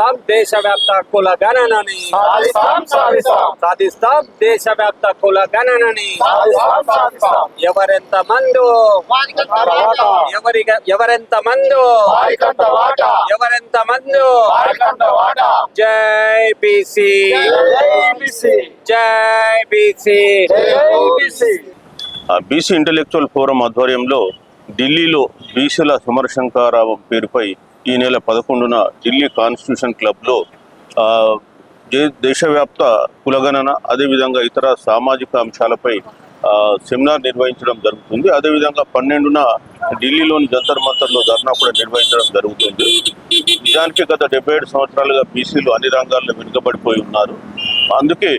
దేశవ్యాప్త కుల గణనని. సాధిస్తాం సాధిస్తాం. సాధిస్తాం దేశవ్యాప్త కుల గణనని. సాధిస్తాం సాధిస్తాం. ఎవరెంత మందో. ఎవరి ఎవరెంత మందో. ఎవరెంత మందో. జై బీసీ. జై BC. BC. BC intellectual forum ఆధ్వర్యంలో ఢిల్లీలో బీసీల సమరశంకారావు పేరుపై ఈ నెల పదకొండున ఢిల్లీ కాన్స్టిట్యూషన్ క్లబ్లో దేశవ్యాప్త కులగణన అదేవిధంగా ఇతర సామాజిక అంశాలపై సెమినార్ నిర్వహించడం జరుగుతుంది. అదేవిధంగా పన్నెండున ఢిల్లీలోని జంతర్ మంతర్లో ధర్నా కూడా నిర్వహించడం జరుగుతుంది. నిజానికి గత డెబ్బై ఏడు సంవత్సరాలుగా బీసీలు అన్ని రంగాల్లో వెనుకబడిపోయి ఉన్నారు. అందుకే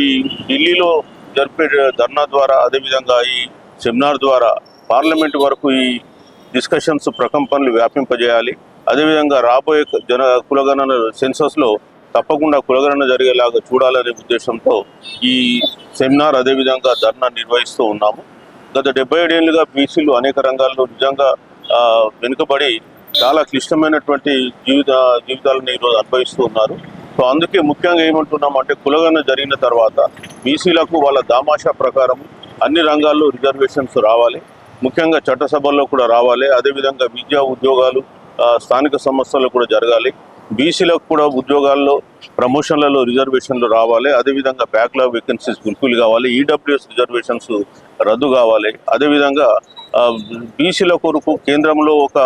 ఈ ఢిల్లీలో జరిపే ధర్నా ద్వారా అదేవిధంగా ఈ సెమినార్ ద్వారా పార్లమెంట్ వరకు ఈ డిస్కషన్స్ ప్రకంపనలు వ్యాపింపజేయాలి. అదేవిధంగా రాబోయే జన కులగణన సెన్సస్లో తప్పకుండా కులగణన జరిగేలాగా చూడాలనే ఉద్దేశంతో ఈ సెమినార్ అదేవిధంగా ధర్నా నిర్వహిస్తూ ఉన్నాము. గత డెబ్బై ఏడేళ్ళుగా బీసీలు అనేక రంగాల్లో నిజంగా వెనుకబడి చాలా క్లిష్టమైనటువంటి జీవిత జీవితాలను ఈరోజు అనుభవిస్తూ ఉన్నారు. సో అందుకే ముఖ్యంగా ఏమంటున్నాం అంటే కులగణన జరిగిన తర్వాత బీసీలకు వాళ్ళ దామాషా ప్రకారం అన్ని రంగాల్లో రిజర్వేషన్స్ రావాలి. ముఖ్యంగా చట్టసభల్లో కూడా రావాలి. అదేవిధంగా విద్యా ఉద్యోగాలు స్థానిక సంస్థల్లో కూడా జరగాలి. బీసీలకు కూడా ఉద్యోగాల్లో ప్రమోషన్లలో రిజర్వేషన్లు రావాలి. అదేవిధంగా బ్యాక్లాగ్ వేకెన్సీస్ ఫుల్ఫిల్ కావాలి. ఈడబ్ల్యూఎస్ రిజర్వేషన్స్ రద్దు కావాలి. అదేవిధంగా బీసీల కొరకు కేంద్రంలో ఒక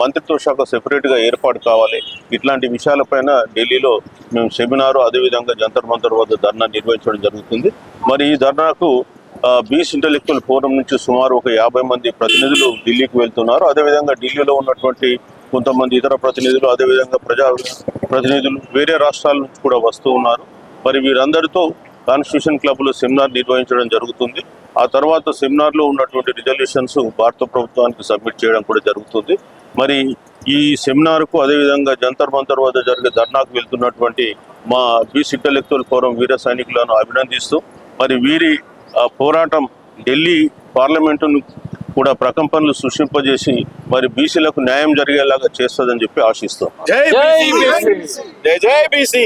మంత్రిత్వ శాఖ సెపరేట్గా ఏర్పాటు కావాలి. ఇట్లాంటి విషయాలపైన ఢిల్లీలో మేము సెమినారు అదేవిధంగా జంతర్ మంతర్ వద్ద ధర్నా నిర్వహించడం జరుగుతుంది. మరి ఈ ధర్నాకు బీస్ ఇంటలెక్చువల్ ఫోరం నుంచి సుమారు ఒక యాభై మంది ప్రతినిధులు ఢిల్లీకి వెళ్తున్నారు. అదేవిధంగా ఢిల్లీలో ఉన్నటువంటి కొంతమంది ఇతర ప్రతినిధులు అదేవిధంగా ప్రజా ప్రతినిధులు వేరే రాష్ట్రాల నుంచి కూడా వస్తూ ఉన్నారు. మరి వీరందరితో కాన్స్టిట్యూషన్ క్లబ్లో సెమినార్ నిర్వహించడం జరుగుతుంది. ఆ తర్వాత సెమినార్లో ఉన్నటువంటి రిజల్యూషన్స్ భారత ప్రభుత్వానికి సబ్మిట్ చేయడం కూడా జరుగుతుంది. మరి ఈ సెమినార్కు అదేవిధంగా జంతర్ మంతర్ వద్ద జరిగే ధర్నాకు వెళ్తున్నటువంటి మా బీస్ ఇంటలెక్చువల్ ఫోరం వీర సైనికులను అభినందిస్తూ మరి వీరి పోరాటం ఢిల్లీ పార్లమెంటును కూడా ప్రకంపనలు సృష్టింపజేసి మరి బీసీలకు న్యాయం జరిగేలాగా చేస్తుందని చెప్పి ఆశిస్తాం జై బీసీ. జై జై బీసీ.